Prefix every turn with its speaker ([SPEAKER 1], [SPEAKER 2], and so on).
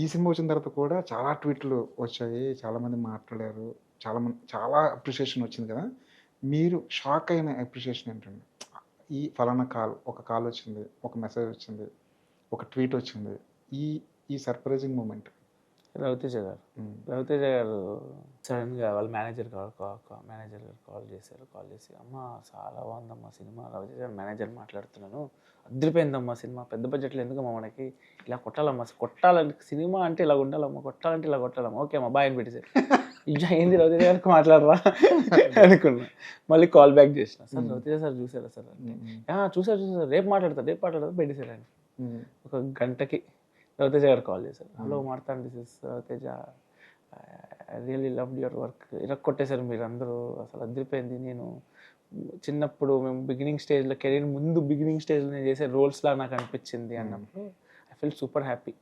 [SPEAKER 1] ఈ సినిమా వచ్చిన తర్వాత కూడా చాలా ట్వీట్లు వచ్చాయి చాలామంది మాట్లాడారు చాలా మంది చాలా అప్రిషియేషన్ వచ్చింది కదా. మీరు షాక్ అయిన అప్రిషియేషన్ ఏంటండి? ఈ ఫలానా కాల్ ఒక కాల్ వచ్చింది ఒక మెసేజ్ వచ్చింది ఒక ట్వీట్ వచ్చింది ఈ ఈ సర్ప్రైజింగ్ మూమెంట్
[SPEAKER 2] రవితేజ గారు. రవితేజ గారు సడన్గా వాళ్ళ మేనేజర్ మేనేజర్ గారు కాల్ చేశారు. కాల్ చేసి అమ్మ చాలా బాగుందమ్మా సినిమా. రవితేజ గారు మేనేజర్ మాట్లాడుతున్నాను. అద్దరిపోయిందమ్మా సినిమా. పెద్ద బడ్జెట్లో ఎందుకమ్మా మనకి? ఇలా కొట్టాలమ్మా. కొట్టాలంటే సినిమా అంటే ఇలా ఉండాలమ్మా. కొట్టాలంటే ఇలా కొట్టాలమ్మా. ఓకే అమ్మా బాయ్ అని పెట్టేశారు. ఇయ్యా ఏంది రవితేజ గారికి మాట్లాడరా? అనుకున్నా. మళ్ళీ కాల్ బ్యాక్ చేసిన. సార్ రవితేజ సార్ చూసారా సార్? అంటే "ఆ, చూసారు చూసారు. రేపు మాట్లాడతారు రేపు మాట్లాడతారు పెట్టేశారు ఒక గంటకి రవితేజ గారు కాల్ చేశారు. హలో మాట్లాడండి this is Ravi Teja I really love your work. ఇలా కొట్టేశారు మీరు అందరూ అసలు అదిరిపోయింది. నేను చిన్నప్పుడు మేము బిగినింగ్ స్టేజ్లో కెరీర్ ముందు బిగినింగ్ స్టేజ్లో నేను చేసే రోల్స్ లా నాకు అనిపించింది అన్నప్పుడు ఐ ఫీల్ సూపర్ హ్యాపీ.